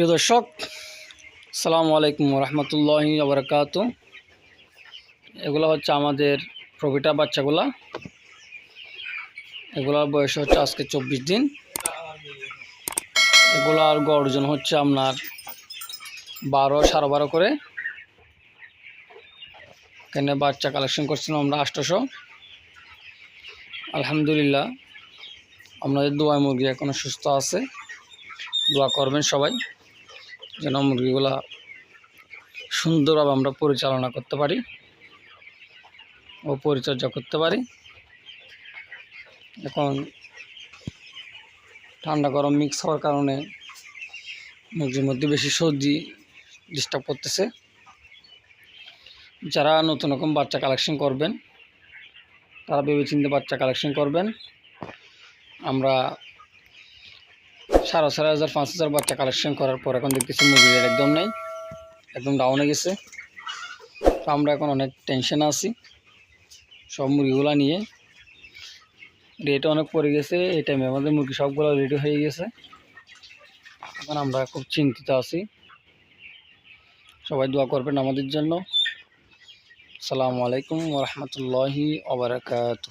প্রিয় দর্শক সালামু আলাইকুম রহমতুল্লাহ আবরকাত এগুলো হচ্ছে আমাদের প্রবিটা বাচ্চাগুলা। এগুলার বয়স হচ্ছে আজকে চব্বিশ দিন। এগুলার গর্জন হচ্ছে আপনার বারো, সাড়ে বারো করে। এখানে বাচ্চা কালেকশন করছিলাম আমরা আষ্টশো আলহামদুলিল্লাহ, আপনাদের দোয়া মুরগি এখনও সুস্থ আছে। দোয়া করবেন সবাই। যেন মুরগিগুলা সুন্দরভাবে আমরা পরিচালনা করতে পারি ও পরিচর্যা করতে পারি। এখন ঠান্ডা গরম মিক্স হওয়ার কারণে মুরগির মধ্যে বেশি সর্দি ডিস্টার্ব করতেছে। যারা নতুন রকম বাচ্চা কালেকশন করবেন, তারা ভেবেচিন্তে বাচ্চা কালেকশন করবেন। আমরা সাড়ে চার হাজার, পাঁচ হাজার বাচ্চা কালেকশন করার পর এখন দেখতেছি মুরগির একদম নেই, একদম ডাউনে গেছে। তো আমরা এখন অনেক টেনশনে আছি। সব মুরগিগুলো নিয়ে। রেট অনেক পড়ে গেছে, এই টাইমে আমাদের মুরগি সবগুলো রেডি হয়ে গেছে। এখন আমরা খুব চিন্তিত আছি। সবাই দোয়া করবেন আমাদের জন্য। আসসালামু আলাইকুম ওরহমতুল্লাহি ওবরাকাতু